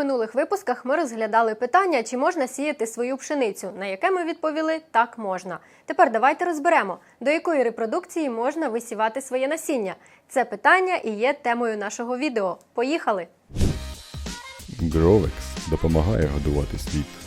минулих випусках ми розглядали питання, чи можна сіяти свою пшеницю, на яке ми відповіли так можна. Тепер давайте розберемо, до якої репродукції можна висівати своє насіння. Це питання і є темою нашого відео. Поїхали! Гровекс допомагає годувати світ.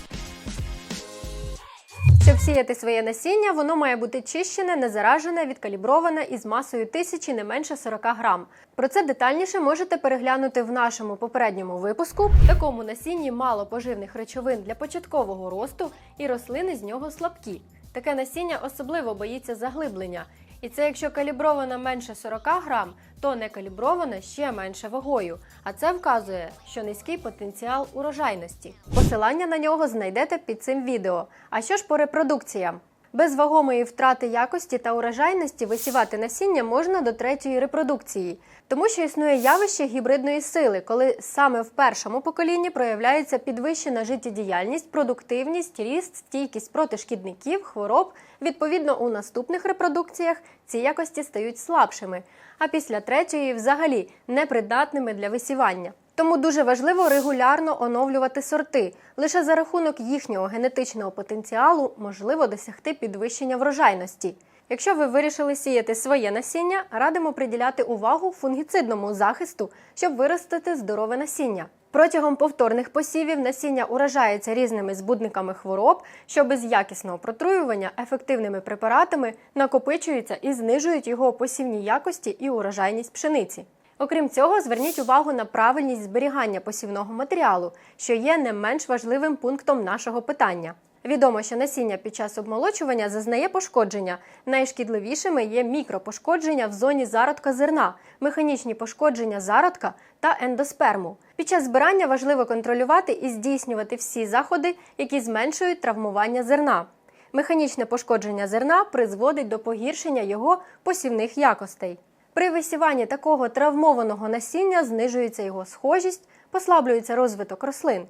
Щоб сіяти своє насіння, воно має бути чищене, незаражене, відкаліброване і з масою тисячі не менше 40 грам. Про це детальніше можете переглянути в нашому попередньому випуску. В такому насінні мало поживних речовин для початкового росту, і рослини з нього слабкі. Таке насіння особливо боїться заглиблення. І це якщо калібрована менше 40 грам, то не калібрована ще менше вагою. А це вказує, що низький потенціал урожайності. Посилання на нього знайдете під цим відео. А що ж по репродукціям? Без вагомої втрати якості та урожайності висівати насіння можна до третьої репродукції, тому що існує явище гібридної сили, коли саме в першому поколінні проявляється підвищена життєдіяльність, продуктивність, ріст, стійкість проти шкідників, хвороб. Відповідно, у наступних репродукціях ці якості стають слабшими, а після третьої взагалі непридатними для висівання. Тому дуже важливо регулярно оновлювати сорти. Лише за рахунок їхнього генетичного потенціалу можливо досягти підвищення врожайності. Якщо ви вирішили сіяти своє насіння, радимо приділяти увагу фунгіцидному захисту, щоб виростити здорове насіння. Протягом повторних посівів насіння уражається різними збудниками хвороб, що без якісного протруювання ефективними препаратами накопичуються і знижують його посівні якості і урожайність пшениці. Окрім цього, зверніть увагу на правильність зберігання посівного матеріалу, що є не менш важливим пунктом нашого питання. Відомо, що насіння під час обмолочування зазнає пошкодження. Найшкідливішими є мікропошкодження в зоні зародка зерна, механічні пошкодження зародка та ендосперму. Під час збирання важливо контролювати і здійснювати всі заходи, які зменшують травмування зерна. Механічне пошкодження зерна призводить до погіршення його посівних якостей. При висіванні такого травмованого насіння знижується його схожість, послаблюється розвиток рослин.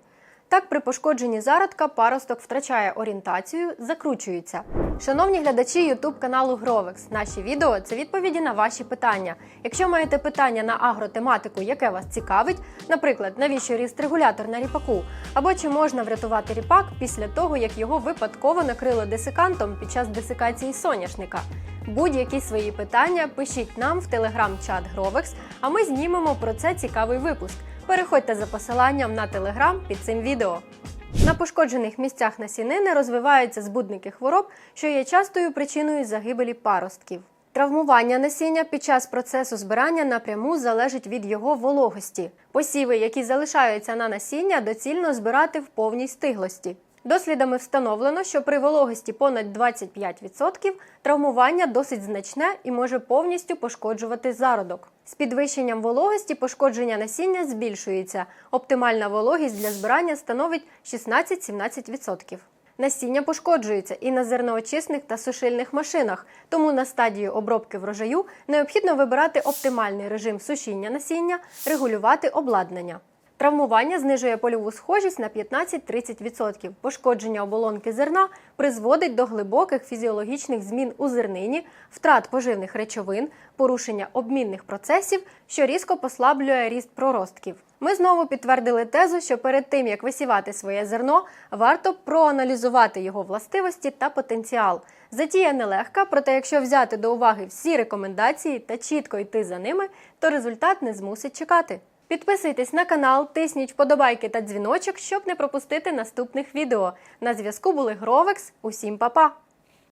Так, при пошкодженні зародка паросток втрачає орієнтацію, закручується. Шановні глядачі YouTube каналу Гровекс, наші відео це відповіді на ваші питання. Якщо маєте питання на агротематику, яке вас цікавить, наприклад, навіщо ріст регулятор на ріпаку, або чи можна врятувати ріпак після того, як його випадково накрило десикантом під час десикації соняшника. Будь-які свої питання пишіть нам в телеграм-чат Гровекс, а ми знімемо про це цікавий випуск. Переходьте за посиланням на телеграм під цим відео. На пошкоджених місцях насінини розвиваються збудники хвороб, що є частою причиною загибелі паростків. Травмування насіння під час процесу збирання напряму залежить від його вологості. Посіви, які залишаються на насіння, доцільно збирати в повній стиглості. Дослідами встановлено, що при вологості понад 25% травмування досить значне і може повністю пошкоджувати зародок. З підвищенням вологості пошкодження насіння збільшується. Оптимальна вологість для збирання становить 16-17%. Насіння пошкоджується і на зерноочисних та сушильних машинах, тому на стадію обробки врожаю необхідно вибирати оптимальний режим сушіння насіння, регулювати обладнання. Травмування знижує польову схожість на 15-30%. Пошкодження оболонки зерна призводить до глибоких фізіологічних змін у зернині, втрат поживних речовин, порушення обмінних процесів, що різко послаблює ріст проростків. Ми знову підтвердили тезу, що перед тим як висівати своє зерно, варто проаналізувати його властивості та потенціал. Затія нелегка, проте якщо взяти до уваги всі рекомендації та чітко йти за ними, то результат не змусить чекати. Підписуйтесь на канал, тисніть вподобайки та дзвіночок, щоб не пропустити наступних відео. На зв'язку були Гровекс. Усім па-па!